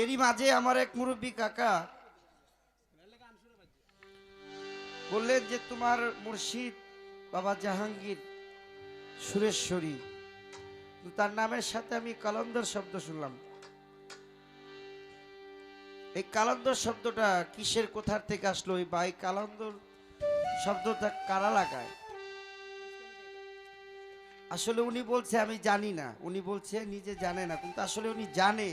এরই মাঝে আমার এক মুরব্বী কাকা বললেন যে, তোমার মুর্শিদ বাবা জাহাঙ্গীর সুরেশ্বরী। তার নামের সাথে আমি কালন্দর শব্দ শুনলাম। এই কালন্দর শব্দটা কিসের কোথার থেকে আসলো? বা এই কালন্দর শব্দটা কারা লাগায়? আসলে উনি বলছে, আমি জানি না। উনি বলছে, নিজে জানে না। কিন্তু আসলে উনি জানে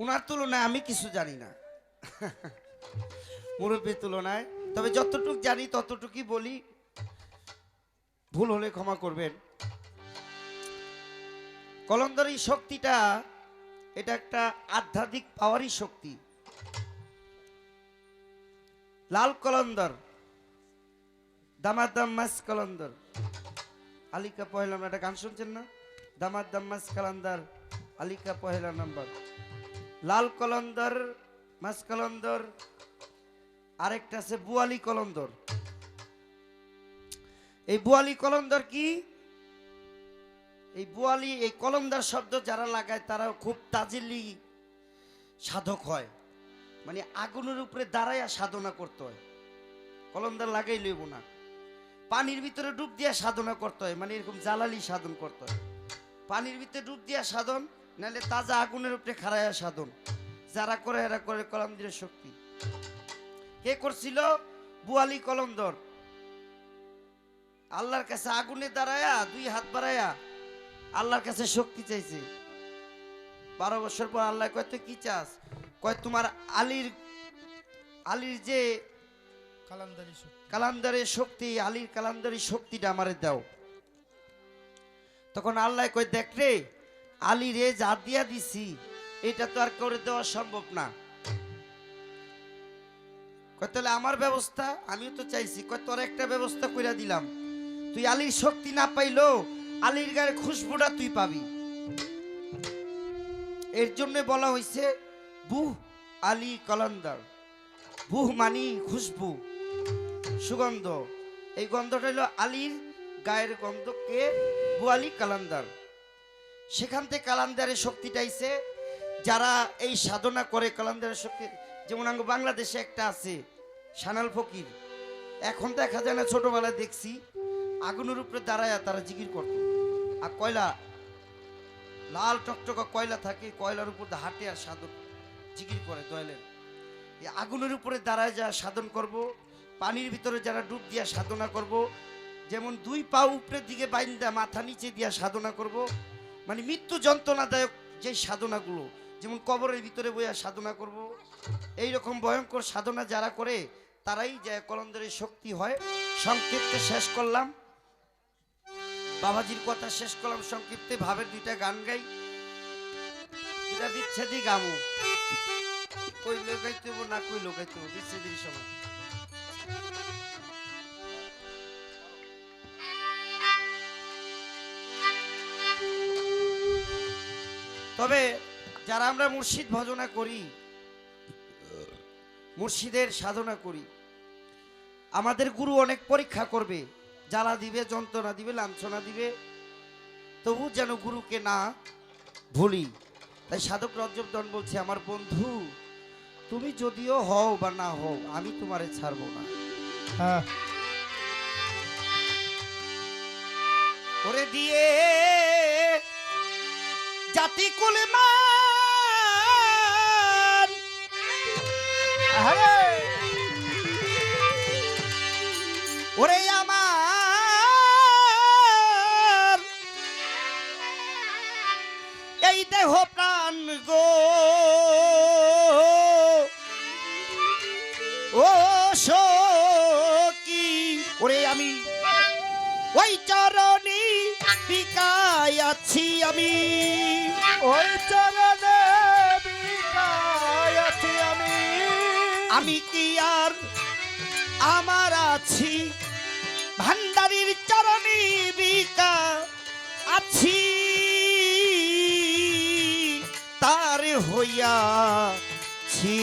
উনার তুলনায় আমি কিছু জানি না। মুরব্বীর তুলনায়। তবে যতটুক জানি, ততটুকুই বলি। ভুল হলে ক্ষমা করবেন। কলন্দর এই শক্তিটা, এটা একটা আধ্যাত্মিক পাওয়ারই শক্তি। লাল কলন্দর দামার দাম মাস কলন্দর। আলিকা পহেলা একটা গান শুনছেন না? দামার দাম মাস কালান্দার, আলিকা পহেলা নাম্বার। লাল কলন্দর, মাস কলন্দর, আরেকটা আছে বুয়ালি কলন্দর। এই বুয়ালি কলন্দর কি? এই বুয়ালি, এই কলমদার শব্দ যারা লাগায় তারা খুব তাজিলি সাধক হয়। মানে আগুনের উপরে দাঁড়াইয়া সাধনা করতে হয়। কলমদার লাগাই লইব না। পানির ভিতরে ডুব দিয়া সাধনা করতে হয় মানে এরকম জ্বালালি সাধন করতে হয়। পানির ভিতরে ডুব দিয়া সাধন, নাহলে তাজা আগুনের উপরে খাড়াইয়া সাধন। যারা করে এরা করে, কলম কলমদের শক্তি। কে করছিল? বুয়ালি কলমদর আল্লাহর কাছে আগুনে দাঁড়ায়া, দুই হাত বাড়ায়া আল্লাহর কাছে শক্তি চাইছে। বারো বছর পর আল্লাহ কয়, তুই কি চাস? কয়, তোমার আলীর আলীর যে কালান্দারের শক্তি। আলীর কালান্দারের শক্তিটা আমারে দাও। তখন আল্লাহ কই দেখ রে আলী রে যা দিয়া দিছি, এটা তো আর করে দেওয়া সম্ভব না। কয়, তাহলে আমার ব্যবস্থা, আমিও তো চাইছি। কয়, তোর একটা ব্যবস্থা কইরা দিলাম। তুই আলীর শক্তি না পাইলো, আলীর গায়ের খুশবুটা তুই পাবি। এর জন্য বলা হয়েছে বুহ আলী কলন্দার, বুহ মানি খুশবু। সুগন্ধ। এই গন্ধটা হলো আলীর গায়ের গন্ধকে বুয়ালি কালান্দার। সেখান থেকে কালান্দারের শক্তিটা আইছে। যারা এই সাধনা করে, কালান্দারের শক্তি, যেমন আঙ্গ বাংলাদেশে একটা আছে, সানাল ফকির। এখন দেখা যায় না, ছোটবেলায় দেখছি, আগুনের উপরে দাঁড়ায় তারা জিকির করত। আর কয়লা, লাল টকটকা কয়লা থাকে, কয়লার উপর হাঁটে আর সাধন, জিকির করে দয়ালের। আগুনের উপরে দাঁড়ায় যা সাধন করব পানির ভিতরে যারা ডুব দিয়া সাধনা করব, যেমন দুই পা উপরের দিকে বাইন্দা, মাথা নিচে দিয়া সাধনা করব মানে মৃত্যু যন্ত্রণাদায়ক যে সাধনাগুলো, যেমন কবরের ভিতরে বইয়া সাধনা করব এই রকম ভয়ঙ্কর সাধনা যারা করে, তারাই যে কলন্দরের শক্তি হয়, সংক্ষিপ্তে শেষ করলাম। বাবাজির কথা শেষ করলাম, সংক্ষিপ্তে ভাবের দুইটা গান গাই। দুটা বিচ্ছেদি গামু। কই লোকাইতে না কই লোকাইতে বিচ্ছেদের সময়। তবে যারা আমরা মুর্শিদ ভজনা করি মুর্শিদের সাধনা করি আমাদের গুরু অনেক পরীক্ষা করবে জ্বালা দিবে যন্ত্রণা দিবে লাঞ্ছনা দিবে তবু যেন গুরুকে না ভুলি। তাই সাধক রঞ্জবদন বলছে আমার বন্ধু তুমি যদিও হও বা না হও আমি তোমারে ছাড়বো না। হ্যাঁ। করে দিয়ে জাতি কুলে মান আরে ওরে আমার। এই দেহ আমি কি আর আমার আছি? ভান্ডারির চরণে বিকা আছি। তার হইয়াছি।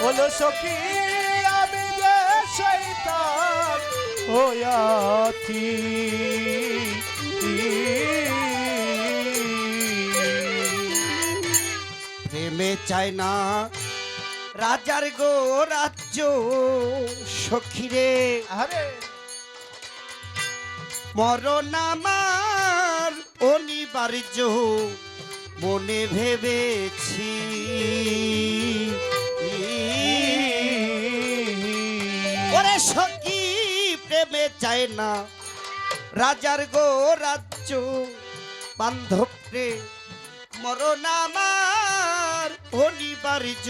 হলো সখী আমি যে শৈতান হইয়াছি। প্রেমে চায় না রাজার গো রাজ্য সখীরে আরে মরণ আমার অনিবার্য মনে ভেবেছি। ওরে সখী, প্রেমে চায় না। রাজার গো রাজ্য বান্ধব রে মরণ আমার অনিবার্য।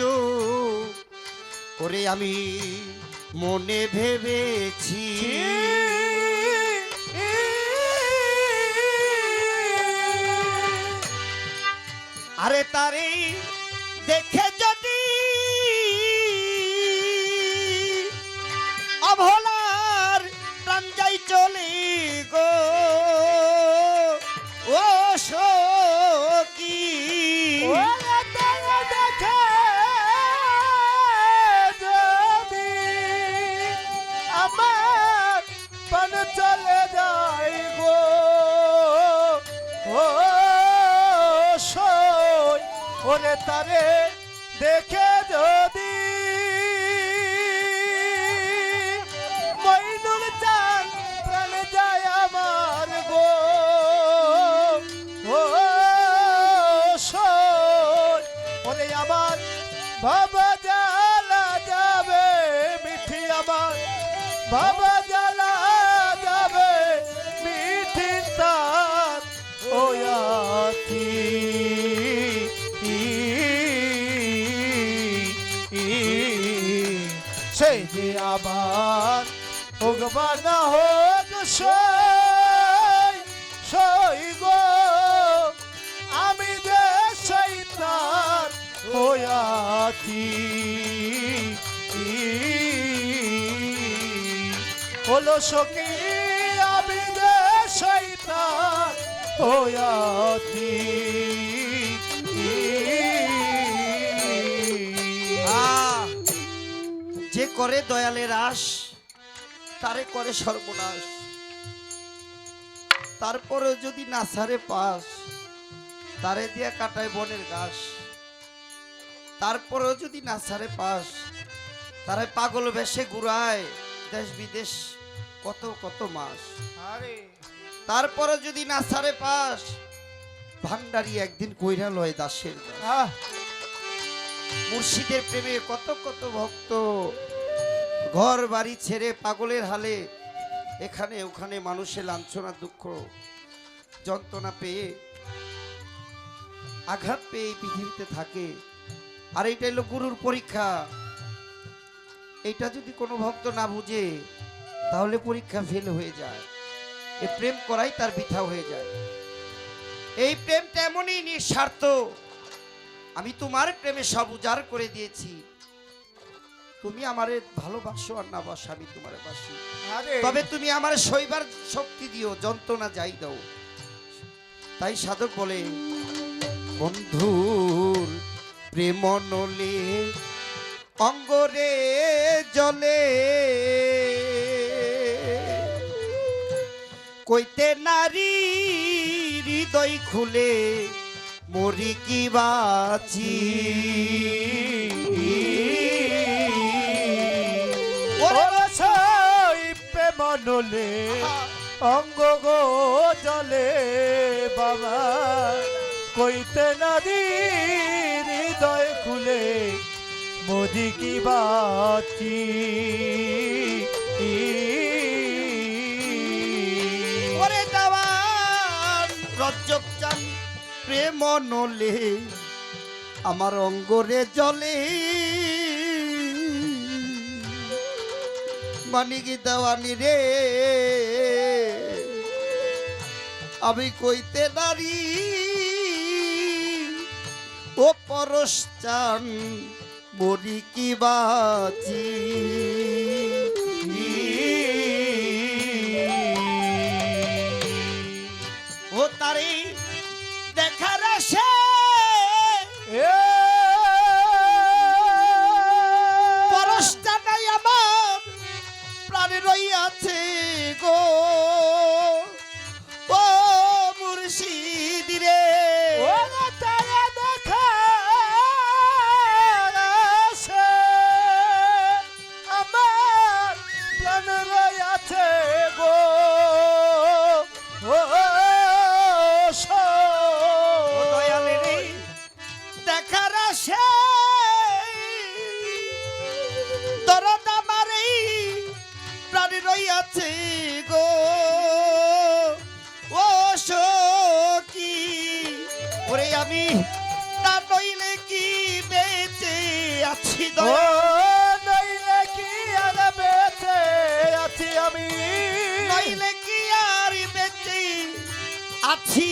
ওরে আমি মনে ভেবেছি। আরে ওরে তারে দেখে যদি যে আবার ভগবান হোক সই সই গো। আমি যে শৈতান হইয়াছি হলো সখী, আমি যে শৈতান হইয়াছি করে দয়ালের আশ তারে করে সর্বনাশ। তারপরে যদি না সারে পাস তারে দিয়া কাটায় বনের ঘাস। তারপরেও যদি না সারে পাস তারে পাগল বেশে ঘুরায় দেশ বিদেশ কত কত মাস। আরে। তারপরে যদি না সারে পাস ভান্ডারি একদিন কইরা লয় দাসের আহ। মুর্শিদের প্রেমে কত কত ভক্ত ঘর বাড়ি ছেড়ে পাগলের হালে, এখানে ওখানে মানুষের লাঞ্ছনা, দুঃখ, যন্ত্রণা পেয়ে আঘাত পেয়ে এই পৃথিবীতে থাকে। আর এইটা হলো গুরুর পরীক্ষা। এইটা যদি কোনো ভক্ত না বুঝে, তাহলে পরীক্ষা ফেল হয়ে যায়। এই প্রেম করাই তার বৃথা হয়ে যায়। এই প্রেমটা এমনই নিঃস্বার্থ। আমি তোমার প্রেমে সব উজাড় করে দিয়েছি। তুমি আমারে ভালোবাসো আর না বাসো আমি তোমার বাসি। তবে তুমি আমার শৈবার শক্তি দিও যন্ত্রণা যাই দাও। তাই সাধক বলে বন্ধুর প্রেম নলে অঙ্গরে জলে কইতে নারী হৃদয় খুলে মরি কি বাঁচি? প্রেমনলে অঙ্গ গো জলে বাবা। কইতে নদী হৃদয় খুলে মোদি কি বাতি ওরে দেওয়ান রজ্জব চান প্রেম নলে আমার অঙ্গরে জলে মানিকি দেওয়ানি রে। আমি কইতে নারী ও পরশ চান মরি কি বাজি? রইয়াছে গো। ও সখী ওরে আমি না নইলে কি বেঁচে আছি ও নইলে কি আর বেঁচে আছি আমি? নইলে কি আর বেঁচে আছি?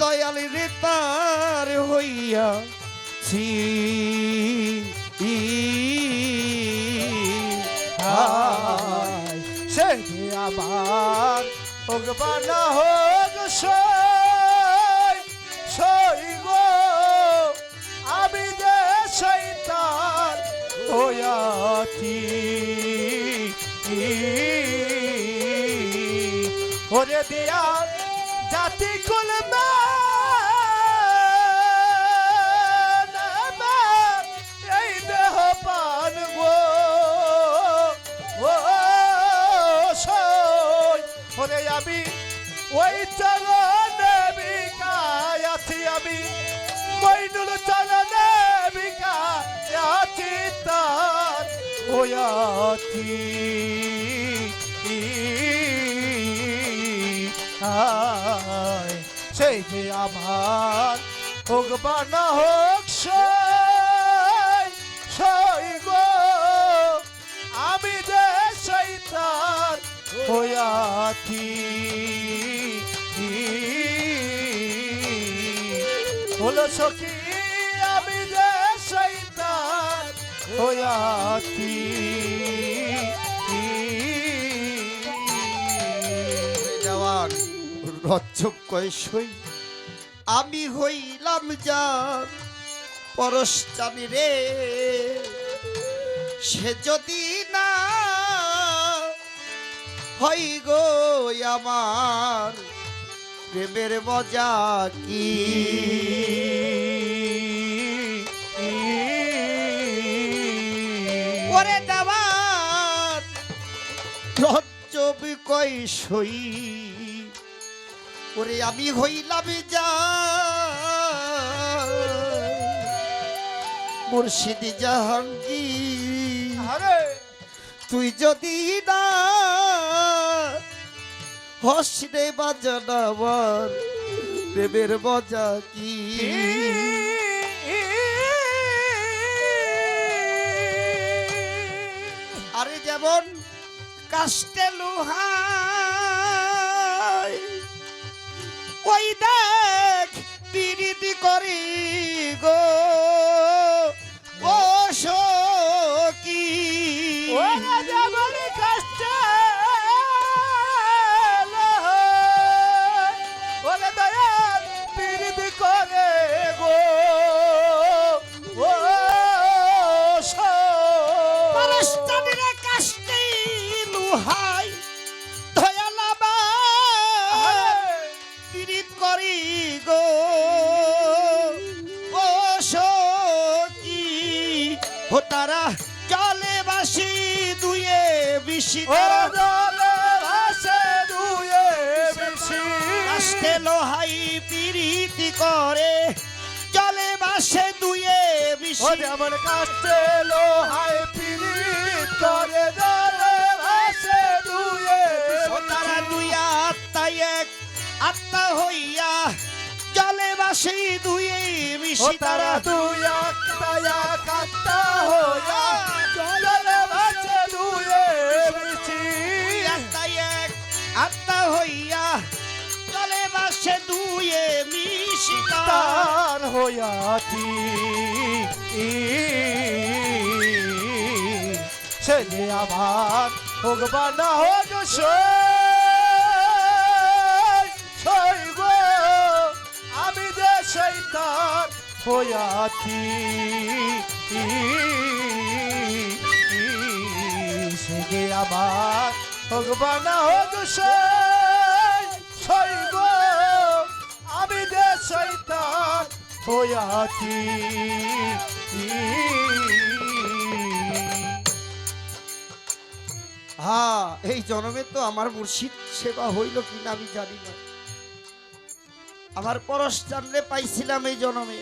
দয়াল রে তার হইয়া যে আমার হোক হোক সই গো। আমি যে শৈতান হয়াতি ওরে দিয়া ওই চরণে বিকায় আছি আমি। মইনুল চরণে বিকায় আছি তার হইয়াছি আয়, সেই যে আমার হোক বা না হোক সই গো। আমি যে শৈতান হইয়াছি হলো সখী, আমি যে শৈতান হইয়াছি দেওয়ান রজ্জব কয়সই আমি হইলাম যার পরশ জানি রে। সে যদি না হই গো আমার প্রেমের মজা কি? ওরে রজ্জব কয়সই ওরে আমি হইলাম যা। মুর্শিদি জাহাঙ্গীর তুই যদি না হসরে বাজান আমার প্রেমের মজা কি? আরে যেমন কাস্টে লোহাই, ওই দেখ পিরিতি করি গো ও পিরিতি করে জলে বাসে দুয়ে বিশি। যেমন কাষ্টে লোহায় পিরিত করে জলে ভাসে দুয়ে ও তারা দুই আত্মা এক আত্মা হইয়া জলে বাসে দুয়ে মিশি তারা দুই আত্মায়া কাত্তা হইয়া জলে ভাসে দুয়ে আত্মা এক আত্মা হইয়া হইয়াছি। ছেলে আমার হোক বা না হোক সই আমি যে শৈতান হইয়াছি। সেগে আমার হোক বা না হইয়াছি হ্যাঁ এই জন্মে তো আমার মুর্শিদ সেবা হইল কিনা আমি জানি না। আমার পরশ জানলে পাইছিলাম এই জন্মে।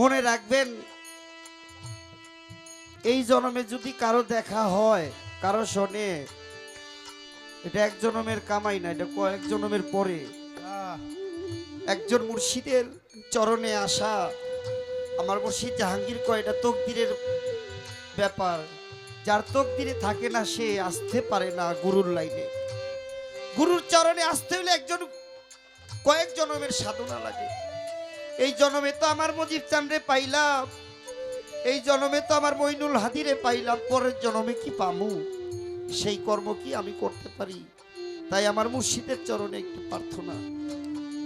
মনে রাখবেন, এই জন্মে যদি কারও দেখা হয়, কারও শোনে, এটা এক জন্মের কামাই না, এটা কয়েক জন্মের পরে। একজন মুর্শিদের চরণে আসা আমার মুর্শিদ জাহাঙ্গীর কয়, এটা তকদিরের ব্যাপার। যার তকদিরে থাকে না, সে আসতে পারে না গুরুর লাইনে। গুরুর চরণে আসতে হলে একজন, কয়েক জনমের সাধনা লাগে। এই জনমে তো আমার মজিব চান্দ্রে পাইলাম। এই জনমে তো আমার মইনুল হাদিরে পাইলাম। পরের জনমে কি পামু? সেই কর্ম কি আমি করতে পারি? তাই আমার মুর্শিদের চরণে একটু প্রার্থনা।